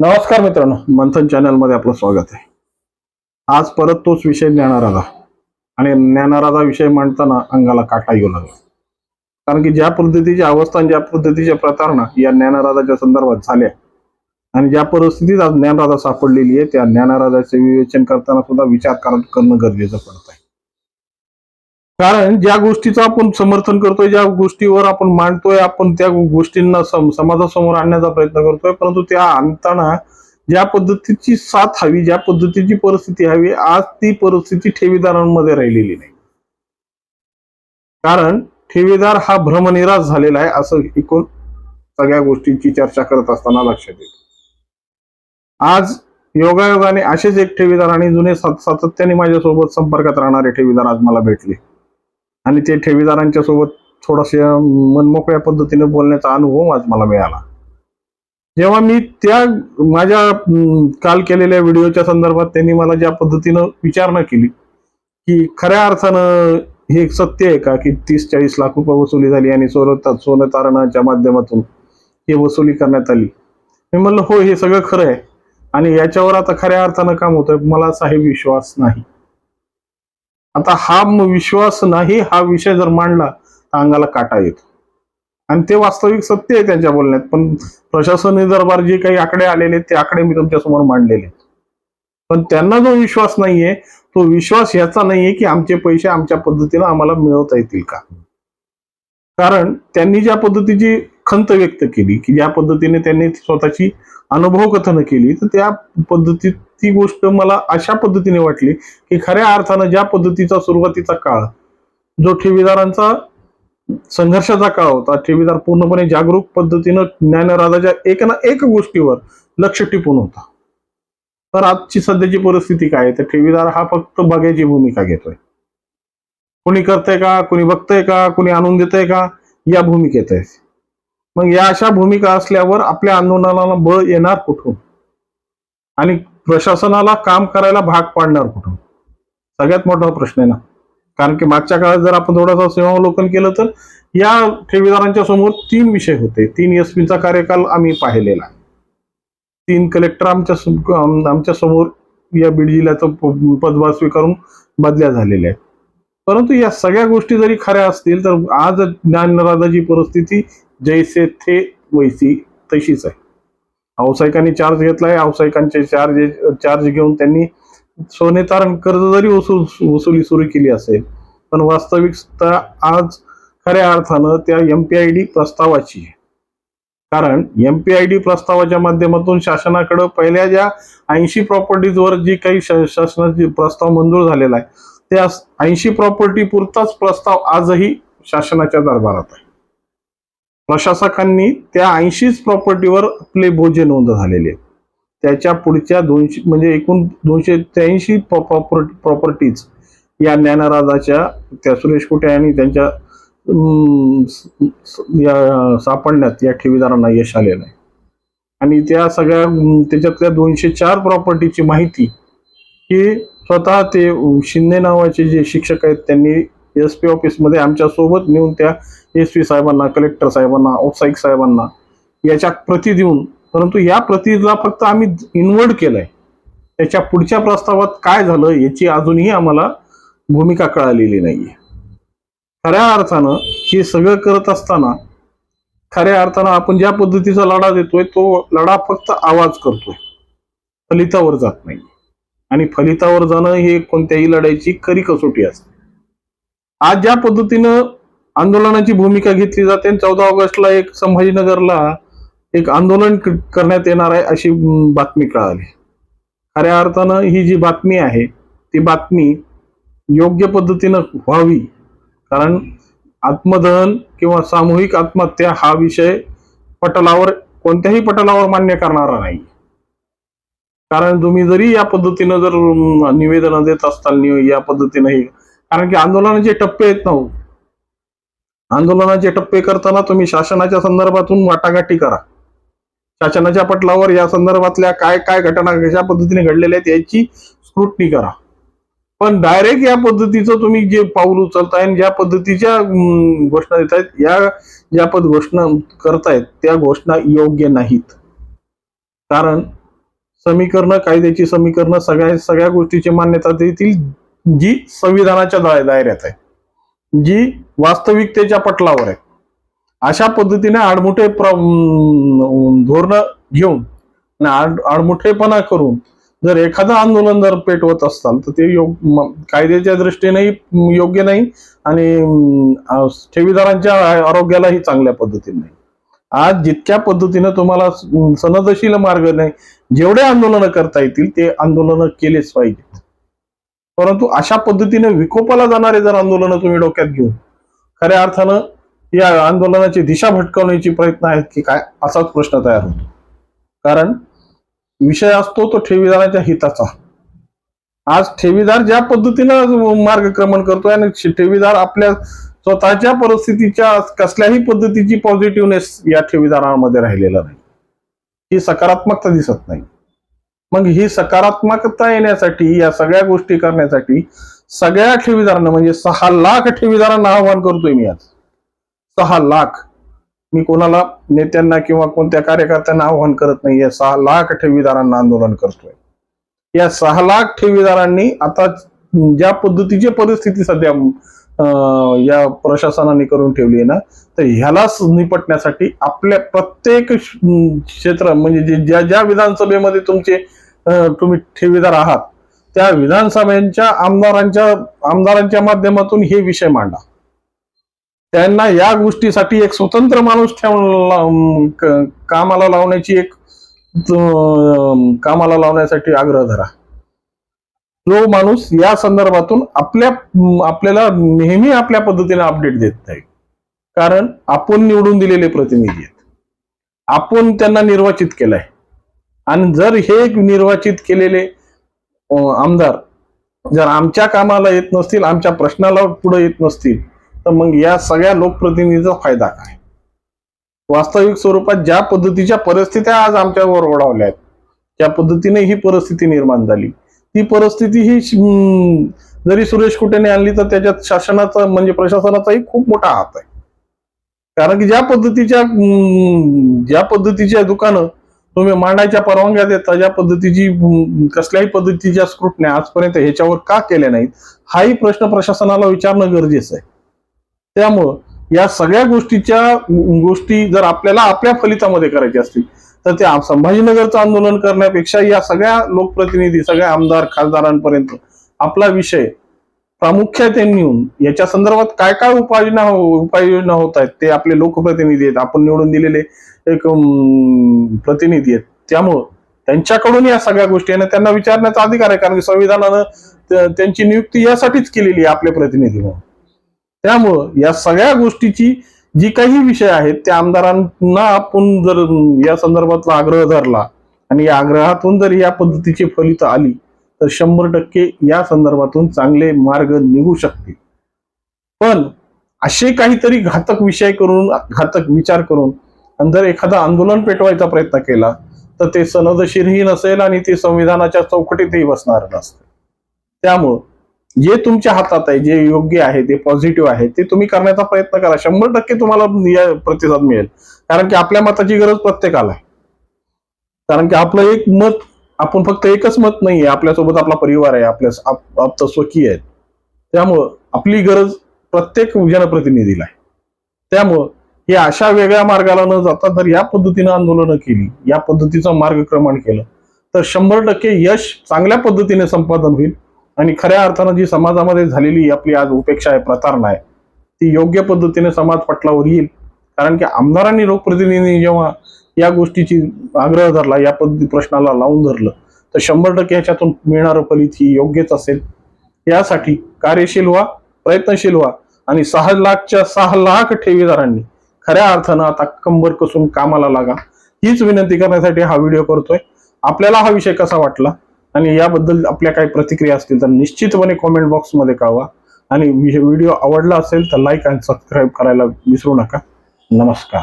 नमस्कार मित्रांनो मंथन चॅनलमध्ये आपलं स्वागत आहे. आज परत तोच विषय ज्ञानाराधा आणि ज्ञानाराधा विषय मांडताना अंगाला काटा येऊ लागला. कारण की ज्या पद्धतीची अवस्था ज्या पद्धतीच्या प्रतारणा या ज्ञानाराधाच्या संदर्भात झाल्या आणि ज्या परिस्थितीत आज ज्ञानराधा सापडलेली आहे त्या ज्ञानाराधाचे विवेचन करताना सुद्धा विचार करणं गरजेचं पडत आहे कारण ज्या गोष्टीचं आपण समर्थन करतोय ज्या गोष्टीवर आपण मांडतोय आपण त्या गोष्टींना सम- समाजासमोर आणण्याचा प्रयत्न करतोय परंतु त्या आणताना ज्या पद्धतीची साथ हवी ज्या पद्धतीची परिस्थिती हवी आज ती परिस्थिती ठेवीदारांमध्ये राहिलेली नाही. कारण ठेवीदार हा भ्रमनिराश झालेला आहे असं एकूण सगळ्या गोष्टींची चर्चा करत असताना लक्षात येतं. आज योगायोगाने असेच एक ठेवीदार आणि जुने सातत्याने माझ्यासोबत संपर्कात राहणारे ठेवीदार आज मला भेटले. आणि ते ठेवीदारांच्या सोबत थोडासे मनमोकळ्या पद्धतीने बोलण्याचा अनुभव आज मला मिळाला. जेव्हा मी त्या माझ्या काल केलेल्या व्हिडिओच्या संदर्भात त्यांनी मला ज्या पद्धतीनं विचारणा केली की खऱ्या अर्थानं हे सत्य आहे का की तीस चाळीस लाख रुपये वसुली झाली आणि सोनं सोनं तारणाच्या माध्यमातून हे वसुली करण्यात आली? मी म्हणलं हो हे सगळं खरं आहे आणि याच्यावर आता खऱ्या अर्थानं काम होतं मला असा हे विश्वास नाही. आता हा विश्वास नाही हा विषय जर मांडला तर अंगाला काटा येतो आणि ते वास्तविक सत्य आहे त्यांच्या बोलण्यात पण प्रशासनी दरबार जे काही आकडे आलेले आहेत, ते आकडे मी तुमच्यासमोर मांडलेले आहेत. पण त्यांना जो विश्वास नाहीये तो विश्वास याचा नाहीये की आमचे पैसे आमच्या पद्धतीनं आम्हाला मिळवता येतील का कारण त्यांनी ज्या पद्धतीची खंत व्यक्त केली की ज्या पद्धतीने त्यांनी स्वतःची अनुभव कथन केली तर त्या पद्धतीत ती गोष्ट मला अशा पद्धतीने वाटली की खऱ्या अर्थानं ज्या पद्धतीचा सुरुवातीचा काळ जो ठेवीदारांचा संघर्षाचा काळ होता ठेवीदार पूर्णपणे जागरूक पद्धतीनं ज्ञानराजाच्या एक ना एक गोष्टीवर लक्ष टिपून होता. तर आजची सध्याची परिस्थिती काय आहे? तर ठेवीदार हा फक्त बघायची भूमिका घेतोय. कोणी करतंय का? कोणी बघतंय का? कोणी आणून देतंय का? या भूमिकेत आहे. मग या अशा भूमिका असल्यावर आपल्या आंदोलनाला बळ येणार कुठून? आणि प्रशासनाला काम करायला भाग पाडणार कुठून? सगळ्यात मोठा प्रश्न आहे ना. कारण की मागच्या काळात जर आपण थोडासा सेवावलोकन केलं तर या ठेवीदारांच्या समोर तीन विषय होते. तीन एसपीचा कार्यकाल आम्ही पाहिलेला तीन कलेक्टर आमच्या आमच्यासमोर या बीड जिल्ह्याचं प- पदभार स्वीकारून बदल्या झालेल्या आहेत. परंतु या सगळ्या गोष्टी जरी खऱ्या असतील तर आज ज्ञानराजाची परिस्थिती जैसे थे वैसी तशीच आहे व्यावसायिकांनी चार्ज घेतलाय व्यावसायिकांचे चार्ज चार्ज घेऊन त्यांनी सोने तारण कर्ज जरी वसूल वसुली सुरू केली असेल पण वास्तविकता आज खऱ्या अर्थानं त्या एम पी आय डी प्रस्तावाची आहे. कारण एम पी आय डी प्रस्तावाच्या माध्यमातून शासनाकडे पहिल्या ज्या ऐंशी प्रॉपर्टीजवर जी काही शा- शासनाची प्रस्ताव मंजूर झालेला आहे त्या ऐंशी प्रॉपर्टी पुरताच प्रस्ताव आजही शासनाच्या दरबारात आहे. प्रशासकांनी त्या ऐंशीच प्रॉपर्टीवर आपले बोजे नोंद झालेले आहेत. त्याच्या पुढच्या दोनशे म्हणजे एकूण दोनशे त्र्याऐंशी प्रॉपर्टीज या ज्ञानराजाच्या त्या सुरेश कुटे आणि त्यांच्या या सापडण्यात या ठेवीदारांना यश आले नाही आणि त्या सगळ्या त्याच्यातल्या दोनशे चार प्रॉपर्टीची माहिती ही स्वतः ते शिंदे नावाचे जे शिक्षक आहेत त्यांनी एस पी ऑफिसमध्ये आमच्यासोबत नेऊन त्या एस पी साहेबांना कलेक्टर साहेबांना औत्साहिक साहेबांना याच्या प्रती देऊन परंतु या प्रतीला फक्त आम्ही इन्वर्ट केलंय. त्याच्या पुढच्या प्रस्तावात काय झालं याची अजूनही आम्हाला भूमिका कळालेली नाहीये. खऱ्या अर्थानं हे सगळं करत असताना खऱ्या अर्थानं आपण ज्या पद्धतीचा लढा देतोय तो लढा फक्त आवाज करतोय. फलितावर जात नाही आणि फलितावर जाणं हे कोणत्याही लढाईची खरी कसोटी असते. आज ज्या पद्धतीनं आंदोलनाची भूमिका घेतली जाते चौदा ऑगस्टला एक संभाजीनगरला एक आंदोलन करण्यात येणार आहे अशी बातमी कळाली. खऱ्या अर्थानं ही जी बातमी आहे ती बातमी योग्य पद्धतीनं व्हावी. कारण आत्मदहन किंवा सामूहिक आत्महत्या हा विषय पटलावर कोणत्याही पटलावर मान्य करणारा नाही. कारण तुम्ही जरी या पद्धतीनं जर निवेदन देत असताल या पद्धतीनं हे कारण की आंदोलनाचे टप्पे आहेत ना हो. आंदोलनाचे टप्पे करताना तुम्ही शासनाच्या संदर्भातून वाटाघाटी करा. शासनाच्या पटलावर या संदर्भातल्या काय काय घटना कशा पद्धतीने घडलेल्या आहेत याची स्क्रुटनी करा. पण डायरेक्ट या पद्धतीचं तुम्ही जे पाऊल उचलताय ज्या पद्धतीच्या घोषणा देत आहेत या ज्या पद घोषणा करतायत त्या घोषणा योग्य नाहीत. कारण समीकरणं कायद्याची समीकरणं सगळ्या सगळ्या गोष्टीची मान्यता देतील जी संविधानाच्या दायऱ्यात आहे. जी वास्तविकतेच्या पटलावर आहे. अशा पद्धतीने आडमुठे धोरण घेऊन आड आडमुठेपणा करून जर एखादं आंदोलन जर पेटवत असाल तर ते योग कायद्याच्या दृष्टीनेही योग्य नाही आणि ठेवीदारांच्या आरोग्यालाही चांगल्या पद्धतीने नाही. आज जितक्या पद्धतीनं तुम्हाला सनदशील मार्ग नाही जेवढे आंदोलनं करता येतील ते आंदोलनं केलेच पाहिजेत. परंतु अशा पद्धतीने विकोपाला जाणारे जर आंदोलनं तुम्ही डोक्यात घेऊन खऱ्या अर्थानं या आंदोलनाची दिशा भटकवण्याची प्रयत्न आहेत की काय असाच प्रश्न तयार होतो. कारण विषय असतो तो ठेवीदाराच्या हिताचा. आज ठेवीदार ज्या पद्धतीनं मार्गक्रमण करतोय आणि ठेवीदार आपल्या स्वतःच्या परिस्थितीच्या कसल्याही पद्धतीची पॉझिटिव्हनेस या ठेवीदारांमध्ये राहिलेला नाही. ही सकारात्मकता दिसत नाही. मग ही सकारात्मकता येण्यासाठी या सगळ्या गोष्टी करण्यासाठी सगळ्या ठेवीदारांना म्हणजे सहा लाख ठेवीदारांना आव्हान करतोय मी आज. सहा लाख. मी कोणाला नेत्यांना किंवा कोणत्या कार्यकर्त्यांना आव्हान करत नाही या सहा लाख ठेवीदारांना आंदोलन करतोय. या सहा लाख ठेवीदारांनी आता ज्या पद्धतीची परिस्थिती सध्या या प्रशासनाने करून ठेवली आहे ना तर ह्यालाच निपटण्यासाठी आपल्या प्रत्येक क्षेत्र म्हणजे जे- ज्या ज्या विधानसभेमध्ये तुमचे तुम्ही ठेवीदार आहात त्या विधानसभेच्या आमदारांच्या आमदारांच्या माध्यमातून हे विषय मांडा. त्यांना या गोष्टीसाठी एक स्वतंत्र माणूस ठेवून कामाला लावण्याची एक कामाला लावण्यासाठी आग्रह धरा. जो माणूस या संदर्भातून आपल्या आपल्याला नेहमी आपल्या पद्धतीने अपडेट देत नाही. कारण आपण निवडून दिलेले प्रतिनिधी आहेत. आपण त्यांना निर्वाचित केलंय. आणि जर हे निर्वाचित केलेले आमदार जर आमच्या कामाला येत नसतील आमच्या प्रश्नाला पुढे येत नसतील तर मग या सगळ्या लोकप्रतिनिधीचा फायदा काय? वास्तविक स्वरूपात ज्या पद्धतीच्या परिस्थित्या आज आमच्यावर ओढावल्या आहेत त्या पद्धतीने ही परिस्थिती निर्माण झाली. ती परिस्थिती ही जरी सुरेश कुटेने आणली तर त्याच्यात शासनाचा म्हणजे प्रशासनाचाही खूप मोठा हात आहे. कारण की ज्या पद्धतीच्या ज्या पद्धतीच्या दुकानं तुम्ही मांडायच्या परवानग्या देता ज्या पद्धतीची कसल्याही पद्धतीच्या स्क्रुटण्या आजपर्यंत ह्याच्यावर का केल्या नाहीत हाही प्रश्न प्रशासनाला विचारणं गरजेचं आहे. त्यामुळं या सगळ्या गोष्टीच्या गोष्टी जर आपल्याला आपल्या फलितामध्ये करायच्या असतील तर ते संभाजीनगरचं आंदोलन करण्यापेक्षा या सगळ्या लोकप्रतिनिधी सगळ्या आमदार खासदारांपर्यंत आपला विषय प्रामुख्याने नेऊन याच्या संदर्भात काय काय उपाययोजना उपाययोजना होत आहेत ते आपले लोकप्रतिनिधी आहेत. आपण निवडून दिलेले एक प्रतिनिधी आहेत. त्यामुळं त्यांच्याकडून या सगळ्या गोष्टी आणि त्यांना विचारण्याचा अधिकार आहे कारण की संविधानानं त्यांची नियुक्ती यासाठीच केलेली आहे आपले प्रतिनिधी म्हणून. त्यामुळं या सगळ्या गोष्टीची जी काही विषय आहेत त्या आमदारांना आपण जर या संदर्भातला आग्रह धरला आणि या आग्रहातून जर या पद्धतीची फलित आली तर शंभर टक्के या संदर्भातून चांगले मार्ग निघू शकतील. पण असे काहीतरी घातक विषय करून घातक विचार करून आणि जर एखादा आंदोलन पेटवायचा प्रयत्न केला तर ते सनदशीरही नसेल आणि ते संविधानाच्या चौकटीतही बसणार नसते. त्यामुळं जे तुमच्या हातात आहे जे योग्य आहे ते पॉझिटिव्ह आहे ते तुम्ही करण्याचा प्रयत्न करा. शंभर टक्के तुम्हाला या प्रतिसाद मिळेल. कारण की आपल्या मताची गरज प्रत्येकाला आहे. कारण की आपलं एक मत आपण फक्त एकच मत नाही आहे आपल्यासोबत आपला परिवार आहे आपल्या आप- आप्त स्वकीय आहेत त्यामुळं आपली गरज प्रत्येक जनप्रतिनिधीला आहे. त्यामुळं हे अशा वेगळ्या मार्गाला न जाता जर या पद्धतीनं आंदोलनं केली या पद्धतीचं मार्गक्रमण केलं तर शंभर टक्के यश चांगल्या पद्धतीने संपादन होईल. आणि खऱ्या अर्थानं जी समाजामध्ये झालेली आपली आज उपेक्षा आहे प्रतारणा आहे ती योग्य पद्धतीने समाज पटलावर येईल. कारण की आमदारांनी लोकप्रतिनिधींनी जेव्हा या गोष्टीची आग्रह धरला या पद्धती प्रश्नाला लावून धरलं तर शंभर टक्के ह्याच्यातून मिळणारं फलित ही योग्यच असेल. यासाठी कार्यशील व्हा प्रयत्नशील व्हा आणि सहा लाखच्या सहा लाख ठेवीदारांनी खऱ्या अर्थानं आता कंबर कसून कामाला लागा. हीच विनंती करण्यासाठी हा व्हिडिओ करतोय. आपल्याला हा विषय कसा वाटला? आणि याबद्दल आपल्या काही प्रतिक्रिया असतील तर निश्चितपणे कॉमेंट बॉक्समध्ये कळवा. आणि व्हिडिओ आवडला असेल तर लाईक आणि सबस्क्राईब करायला विसरू नका. नमस्कार.